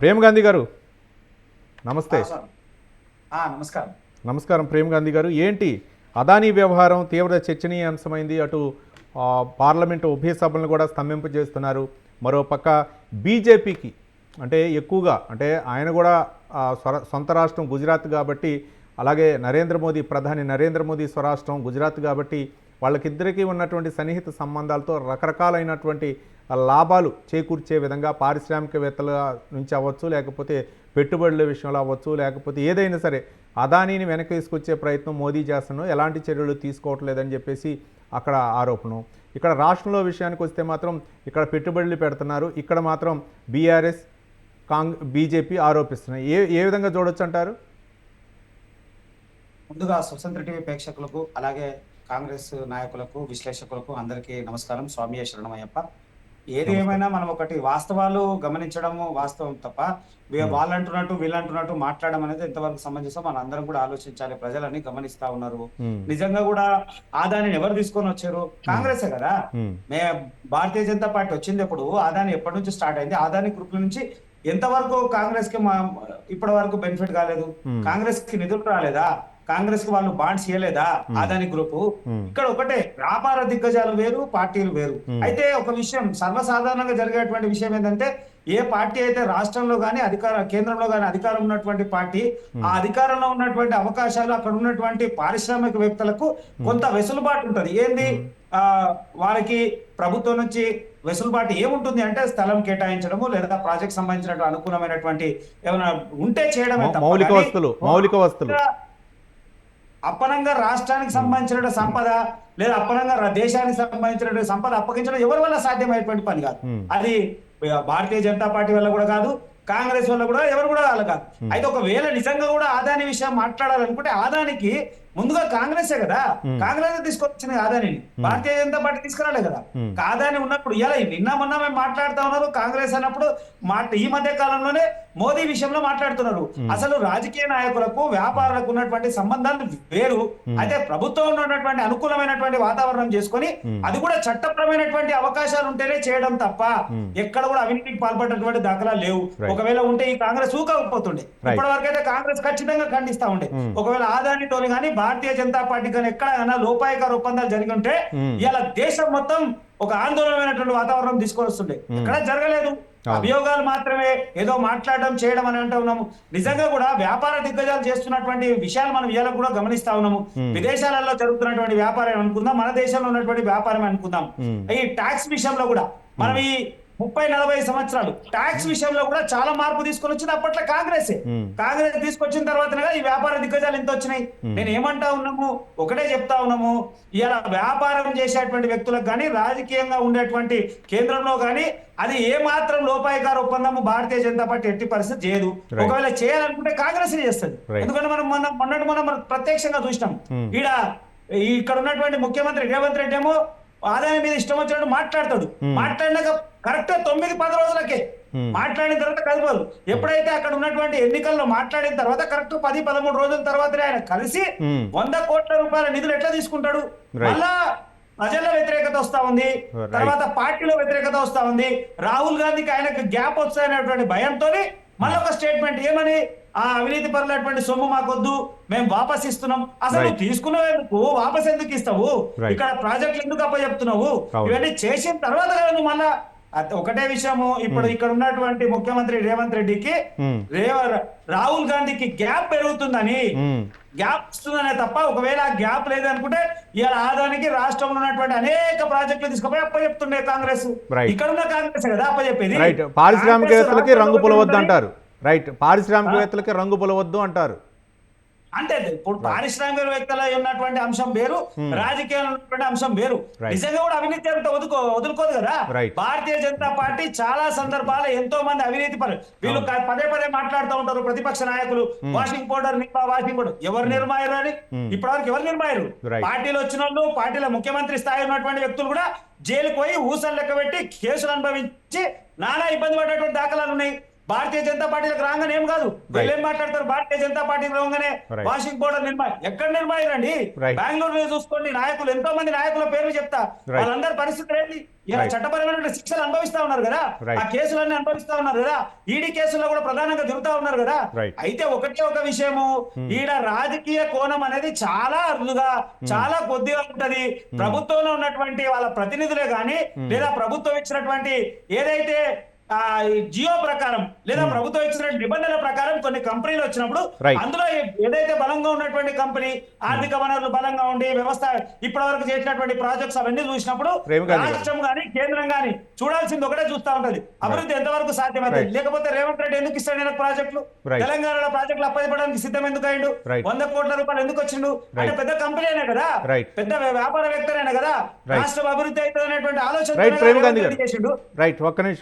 ప్రేమ్ గాంధీ గారు. నమస్తే. నమస్కారం. నమస్కారం ప్రేమ్ గాంధీ గారు. ఏంటి? అదానీ వ్యవహారం తీవ్ర చర్చనీయాంశమైంది. అటు పార్లమెంటు ఉభయ సభలను కూడా స్తంభింపజేస్తున్నారు. మరోపక్క బీజేపీకి అంటే ఎక్కువగా అంటే ఆయన కూడా సొంత రాష్ట్రం గుజరాత్ కాబట్టి అలాగే నరేంద్ర మోదీ ప్రధాని నరేంద్ర మోదీ స్వరాష్ట్రం గుజరాత్ కాబట్టి వాళ్ళకిద్దరికీ ఉన్నటువంటి సన్నిహిత సంబంధాలతో రకరకాలైనటువంటి లాభాలు చేకూర్చే విధంగా పారిశ్రామికవేత్తల నుంచి అవ్వచ్చు లేకపోతే పెట్టుబడుల విషయంలో అవ్వచ్చు లేకపోతే ఏదైనా సరే అదానీని వెనక్కి తీసుకొచ్చే ప్రయత్నం మోదీ చేస్తున్నాం ఎలాంటి చర్యలు తీసుకోవట్లేదని చెప్పేసి అక్కడ ఆరోపణ ఇక్కడ రాష్ట్రంలో విషయానికి వస్తే మాత్రం ఇక్కడ పెట్టుబడులు పెడుతున్నారు. ఇక్కడ మాత్రం బీఆర్ఎస్ కాంగ్ బీజేపీ ఆరోపిస్తున్నాయి. ఏ ఏ విధంగా చూడొచ్చు అంటారు? ముందుగా స్వతంత్ర టీవీ ప్రేక్షకులకు అలాగే కాంగ్రెస్ నాయకులకు విశ్లేషకులకు అందరికీ నమస్కారం. స్వామి శరణమయ్యప్ప. ఏది ఏమైనా మనం ఒకటి వాస్తవాలు గమనించడము వాస్తవం తప్ప వాళ్ళు అంటున్నట్టు వీళ్ళు అంటున్నట్టు మాట్లాడడం అనేది ఎంతవరకు సమంజసం మన అందరం కూడా ఆలోచించాలి. ప్రజలని గమనిస్తా ఉన్నారు. నిజంగా కూడా ఆదాని ఎవరు తీసుకొని వచ్చారు? కాంగ్రెసే కదా? మే భారతీయ జనతా పార్టీ వచ్చింది ఎప్పుడు? ఆదాని ఎప్పటి నుంచి స్టార్ట్ అయింది? ఆదాని గ్రూప్ నుంచి ఎంతవరకు కాంగ్రెస్కి మా- ఇప్పటి వరకు బెనిఫిట్ కాలేదు. కాంగ్రెస్కి నిధులు రాలేదా? కాంగ్రెస్కి వాళ్ళు బాండ్స్ ఇవ్వలేదా ఆదాని గ్రూప్. ఇక్కడ ఒకటే వ్యాపార దిగ్గజాలు వేరు పార్టీలు వేరు. అయితే ఒక విషయం సర్వసాధారణంగా జరిగేటువంటి విషయం ఏంటంటే ఏ పార్టీ అయితే రాష్ట్రంలో గానీ అధికార కేంద్రంలో గానీ అధికారం ఉన్నటువంటి పార్టీ ఆ అధికారంలో ఉన్నటువంటి అవకాశాలు అక్కడ ఉన్నటువంటి పారిశ్రామికవేత్తలకు కొంత వెసులుబాటు ఉంటది. ఏంది? ఆ వారికి ప్రభుత్వం నుంచి వెసులుబాటు ఏముంటుంది అంటే స్థలం కేటాయించడము లేదా ప్రాజెక్ట్ సంబంధించిన అనుకూలమైనటువంటి ఏమైనా ఉంటే చేయడమే మౌలిక కానీ వస్తువులు మౌలిక వస్తువులు. అప్పనంగా రాష్ట్రానికి సంబంధించిన సంపద లేదా అప్పనంగా దేశానికి సంబంధించిన సంపద అప్పగించడం ఎవరి వల్ల సాధ్యమైనటువంటి పని కాదు. అది భారతీయ జనతా పార్టీ వల్ల కూడా కాదు కాంగ్రెస్ వల్ల కూడా ఎవరు కూడా వాళ్ళ కాదు. అయితే ఒకవేళ నిజంగా కూడా ఆదాని విషయం మాట్లాడాలనుకుంటే ఆదానికి ముందుగా కాంగ్రెసే కదా. కాంగ్రెస్ తీసుకొచ్చింది ఆదానిని. భారతీయ జనతా పార్టీ తీసుకురాలే కదా. ఆదాని ఉన్నప్పుడు ఇలా నిన్న మొన్న మేము మాట్లాడుతా ఉన్నారు కాంగ్రెస్ అన్నప్పుడు మాట ఈ మధ్య కాలంలోనే మోదీ విషయంలో మాట్లాడుతున్నారు. అసలు రాజకీయ నాయకులకు వ్యాపారులకు ఉన్నటువంటి సంబంధాలు వేరు. అయితే ప్రభుత్వంలో ఉన్నటువంటి అనుకూలమైనటువంటి వాతావరణం చేసుకొని అది కూడా చట్టపరమైనటువంటి అవకాశాలు ఉంటేనే చేయడం తప్ప ఎక్కడ కూడా అవినీతికి పాల్పడినటువంటి దాఖలాలు లేవు. ఒకవేళ ఉంటే ఈ కాంగ్రెస్ ఊకపోతుండే. ఇప్పటి వరకు అయితే కాంగ్రెస్ ఖచ్చితంగా ఖండిస్తా ఉండే. ఒకవేళ ఆదానితోని కానీ భారతీయ జనతా పార్టీ కానీ ఎక్కడైనా లోపాయకార ఒప్పందాలు జరిగి ఉంటే. ఇలా దేశం మొత్తం ఒక ఆందోళనమైనటువంటి వాతావరణం తీసుకొని వస్తుండే ఎక్కడ జరగలేదు. అభియోగాలు మాత్రమే ఏదో మాట్లాడడం చేయడం అని అంటూ ఉన్నాము. నిజంగా కూడా వ్యాపార దిగ్గజాలు చేస్తున్నటువంటి విషయాలు మనం ఇవాళ కూడా గమనిస్తా ఉన్నాము. విదేశాలలో జరుగుతున్నటువంటి వ్యాపారం అనుకుందాం. మన దేశంలో ఉన్నటువంటి వ్యాపారం అనుకుందాం. ఈ ట్యాక్స్ విషయంలో కూడా మనం ఈ ముప్పై నలభై సంవత్సరాలు. ట్యాక్స్ విషయంలో కూడా చాలా మార్పు తీసుకొని వచ్చింది అప్పట్లో కాంగ్రెస్. కాంగ్రెస్ తీసుకొచ్చిన తర్వాతనే కదా ఈ వ్యాపార దిగ్గజాలు ఎంత వచ్చినాయి? నేను ఏమంటా ఉన్నాము? ఒకటే చెప్తా ఉన్నాము. ఇలా వ్యాపారం చేసేటువంటి వ్యక్తులకు కానీ రాజకీయంగా ఉండేటువంటి కేంద్రంలో కానీ అది ఏ మాత్రం లోపాయకార ఒప్పందము భారతీయ జనతా పార్టీ ఎట్టి పరిస్థితి చేయదు. ఒకవేళ చేయాలనుకుంటే కాంగ్రెస్ చేస్తుంది. ఎందుకంటే మనం మొన్న మొన్నటి మనం మనం ప్రత్యక్షంగా చూసినాం. ఈడ ఇక్కడ ఉన్నటువంటి ముఖ్యమంత్రి రేవంత్ రెడ్డి ఏమో ఆదాయం మీద ఇష్టం వచ్చినట్టు మాట్లాడతాడు మాట్లాడినాక కరెక్ట్ తొమ్మిది పది రోజులకే. మాట్లాడిన తర్వాత కలపదు ఎప్పుడైతే అక్కడ ఉన్నటువంటి ఎన్నికల్లో మాట్లాడిన తర్వాత కరెక్ట్ పది పదమూడు రోజుల తర్వాతనే ఆయన కలిసి. వంద కోట్ల రూపాయల నిధులు ఎట్లా తీసుకుంటాడు. మళ్ళా ప్రజల్లో వ్యతిరేకత వస్తా ఉంది. తర్వాత పార్టీలో వ్యతిరేకత వస్తా ఉంది రాహుల్ గాంధీకి ఆయనకు గ్యాప్ వస్తాయనేటువంటి భయంతో మళ్ళీ ఒక స్టేట్మెంట్ ఏమని ఆ అవినీతి పరులైనటువంటి సొమ్ము మాకొద్దు మేము వాపస్ ఇస్తున్నాం అసలు. నువ్వు తీసుకునేందుకు వాపస్ ఎందుకు ఇస్తావు. ఇక్కడ ప్రాజెక్టులు ఎందుకు అప్ప చెప్తున్నావు. ఇవన్నీ చేసిన తర్వాత కదా నువ్వు మళ్ళా ఒకటే విషయము ఇప్పుడు ఇక్కడ ఉన్నటువంటి ముఖ్యమంత్రి రేవంత్ రెడ్డికి రాహుల్ గాంధీకి గ్యాప్ పెరుగుతుందని. గ్యాప్ వస్తుందనే తప్ప ఒకవేళ ఆ గ్యాప్ లేదనుకుంటే ఇవాళ ఆదానికి రాష్ట్రంలో ఉన్నటువంటి అనేక ప్రాజెక్టులు తీసుకుపోయి అప్ప చెప్తుండే కాంగ్రెస్. ఇక్కడ ఉన్న కాంగ్రెస్ కదా అప్ప చెప్పేది రైట్ పారిశ్రామికవేత్తలకి రంగు పులవద్దు అంటారు. రైట్ పారిశ్రామికవేత్తలకి రంగు పులవద్దు అంటారు. అంటే ఇప్పుడు పారిశ్రామికవేత్తల ఉన్నటువంటి అంశం వేరు రాజకీయాలు ఉన్నటువంటి అంశం వేరు. నిజంగా కూడా అవినీతి వదుకో వదులుకోదు కదా. భారతీయ జనతా పార్టీ చాలా సందర్భాలు ఎంతో మంది అవినీతి పరులు వీళ్ళు పదే పదే మాట్లాడుతూ ఉంటారు ప్రతిపక్ష నాయకులు. వాషింగ్ పౌడర్ నిపా వాషింగ్ పౌడర్ ఎవరు నిర్మాయరు అని ఇప్పటివరకు ఎవరు నిర్మాయరు. పార్టీలో వచ్చిన వాళ్ళు పార్టీలో ముఖ్యమంత్రి స్థాయి ఉన్నటువంటి వ్యక్తులు కూడా జైలుకు పోయి ఊసలు లెక్క పెట్టి కేసులు అనుభవించి నానా ఇబ్బంది పడేటువంటి దాఖలాలు ఉన్నాయి. భారతీయ జనతా పార్టీలకు రాగానే ఏం కాదు? వీళ్ళు ఏం మాట్లాడతారు? భారతీయ జనతా పార్టీకి రాగానే. వాషింగ్ పౌడర్ నిర్మాణం. ఎక్కడ Right. బెంగళూరు చూసుకోండి. నాయకులు ఎంతో మంది నాయకుల పేర్లు చెప్తా. వాళ్ళందరి పరిస్థితులు ఏంటి. చట్టపరమైన శిక్షలు అనుభవిస్తా ఉన్నారు కదా. ఆ కేసులన్నీ అనుభవిస్తా ఉన్నారు కదా? ఈడీ కేసుల్లో కూడా ప్రధానంగా తిరుగుతా ఉన్నారు కదా. అయితే ఒకటే ఒక విషయము. ఈడ రాజకీయ కోణం అనేది చాలా అరుదుగా చాలా కొద్దిగా ఉంటది. ప్రభుత్వంలో ఉన్నటువంటి వాళ్ళ ప్రతినిధులే గాని లేదా ప్రభుత్వం ఇచ్చినటువంటి ఏదైతే జియో ప్రకారం లేదా ప్రభుత్వం ఇచ్చిన నిబంధనల ప్రకారం కొన్ని కంపెనీలు వచ్చినప్పుడు. అందులో ఏదైతే బలంగా ఉన్నటువంటి కంపెనీ ఆర్థిక వనరులు బలంగా ఉండి వ్యవస్థ ఇప్పటి వరకు చేసినటువంటి ప్రాజెక్ట్స్ అవన్నీ చూసినప్పుడు. రాష్ట్రం గాని కేంద్రం గాని చూడాల్సింది ఒకటే చూస్తా ఉంటది అభివృద్ధి ఎంతవరకు సాధ్యమైంది. లేకపోతే రేవంత్ రెడ్డి ఎందుకు ఇస్తాడు ఈయనకు ప్రాజెక్టులు. తెలంగాణలో ప్రాజెక్టులు అప్పచెప్పడానికి సిద్ధం ఎందుకు అయిండు Right. వంద కోట్ల రూపాయలు ఎందుకు వచ్చిండు అంటే. పెద్ద కంపెనీ అయినా కదా. పెద్ద వ్యాపారవేత్తనే కదా. రాష్ట్రం అభివృద్ధి అవుతుంది అనేటువంటి ఆలోచన చేసిండు రైట్ ఒక్క నిమిషం